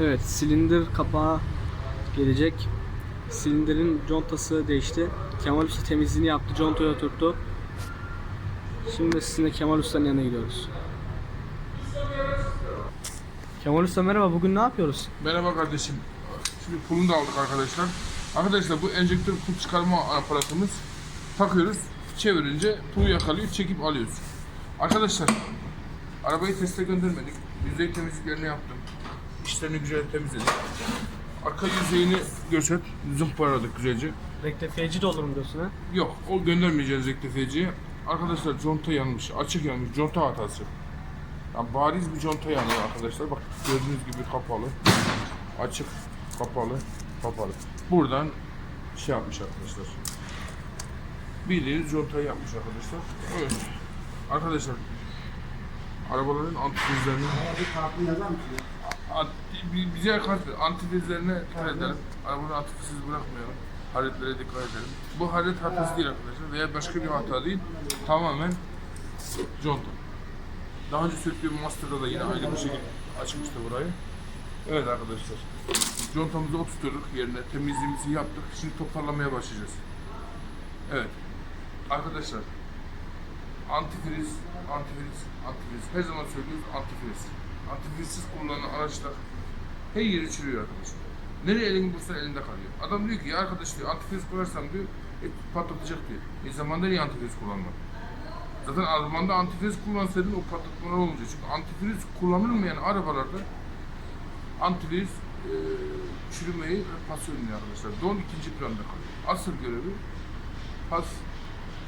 Evet, silindir kapağı gelecek. Silindirin contası değişti. Kemal Usta temizliğini yaptı, contayı oturttu. Şimdi sizinle Kemal Usta'nın yanına gidiyoruz. Kemal Usta merhaba, bugün ne yapıyoruz? Merhaba kardeşim. Şimdi pulunu da aldık arkadaşlar. Arkadaşlar bu enjektör pul çıkarma aparatımız takıyoruz. Çevirince pulu yakalıyor, çekip alıyoruz. Arkadaşlar arabayı teste göndermedik. Yüzey temizliklerini yaptım. İşlerini güzel temizledik. Arka yüzeyini göçet, zımparaladık güzelce. Rektifiyeci de olur mu diyorsun ha? Yok, o göndermeyeceğiz rektifiyeciye. Arkadaşlar conta yanmış, açık yanmış, conta hatası. Yani bariz bir conta yanıyor arkadaşlar. Bak gördüğünüz gibi kapalı. Açık, kapalı, kapalı. Buradan şey yapmış arkadaşlar. Bildiğiniz contayı yapmış arkadaşlar. Evet. Arkadaşlar arabaların antifrizlerini Anti- bi- bize karşı antifrizlerine dikkat edelim. Arabanı antifrizsiz bırakmayalım. Haletlere dikkat edelim. Bu halet hatası değil arkadaşlar veya başka bir hata değil. Tamamen conta. Daha önce söktüğüm Master'da da yine aynı bir şekilde açmıştı burayı. Evet arkadaşlar. Contamızı oturttuk yerine. Temizliğimizi yaptık. Şimdi toparlamaya başlayacağız. Evet. Arkadaşlar. Antifriz, antifriz, antifriz. Her zaman söylüyoruz antifriz. Antifrizsiz kullanılan araçlar her yeri çürüyor arkadaşlar. Nereye elini vursan elinde kalıyor. Adam diyor ki ya arkadaş diyor antifriz koyarsam diyor e, patlatacak diyor. E zamanda niye antifriz kullanmak? Zaten Alman'da antifriz kullansaydın o patlatmalar olmayacak. Çünkü antifriz kullanılmayan arabalarda antifriz e, çürümeyi ve pas önlüyor arkadaşlar. Don ikinci planda kalıyor. Asıl görevi pas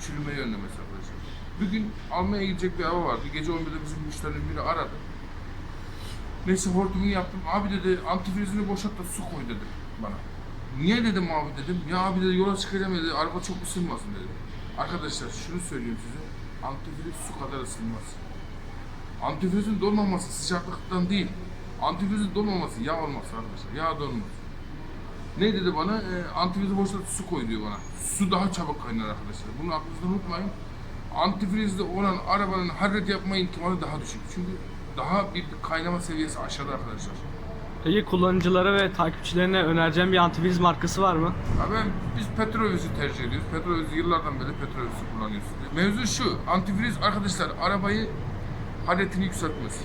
çürümeyi önlemesi arkadaşlar. Bugün almaya gidecek bir hava vardı. Gece 11'de bizim müşterinin biri aradı. Neyse hortumunu yaptım. Abi dedi antifrizini boşalt da su koy dedi bana. Niye dedim abi dedim. Ya abi dedi yola çıkacağım dedi. Araba çok ısınmasın dedi. Arkadaşlar şunu söyleyeyim size. Antifriz su kadar ısınmaz. Antifrizin donmaması sıcaklıktan değil. Antifrizin donmaması yağ olması arkadaşlar. Yağ donmaz. Ne dedi bana? E, antifrizi boşalt su koy diyor bana. Su daha çabuk kaynar arkadaşlar. Bunu aklınızda unutmayın. Antifrizde olan arabanın hareket yapma ihtimali daha düşük. Çünkü daha bir kaynama seviyesi aşağıda arkadaşlar. Peki kullanıcılara ve takipçilerine önereceğim bir antifriz markası var mı? Ben, biz Petroviz'i tercih ediyoruz. Petroviz yıllardan beri Petroviz'i kullanıyoruz. Mevzu şu, antifriz arkadaşlar arabayı hareketini yükseltmez.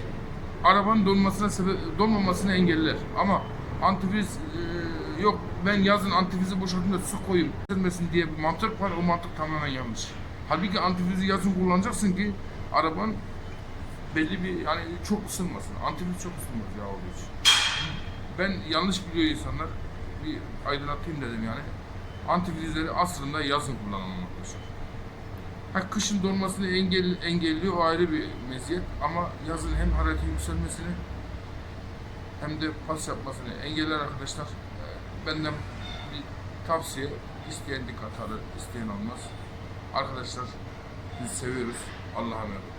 Arabanın donmasına sebep, donmamasını engeller. Ama antifriz e, yok ben yazın antifrizi boşaltayım da su koyayım diye bir mantık var. O mantık tamamen yanlış. Halbuki antifrizi yazın kullanacaksın ki araban belli bir yani çok ısınmasın. Antifriz çok ısınmaz ya olduğu için. Ben yanlış biliyor insanlar. Bir aydınlatayım dedim yani. Antifrizleri aslında yazın kullanılmaktadır. Ha, kışın donmasını engel, engelliyor o ayrı bir meziyet ama yazın hem hararetin yükselmesini hem de pas yapmasını engeller arkadaşlar. Ee, Benden bir tavsiye isteyen dikkat alır, isteyen olmaz. Arkadaşlar biz seviyoruz. Allah'a emanet.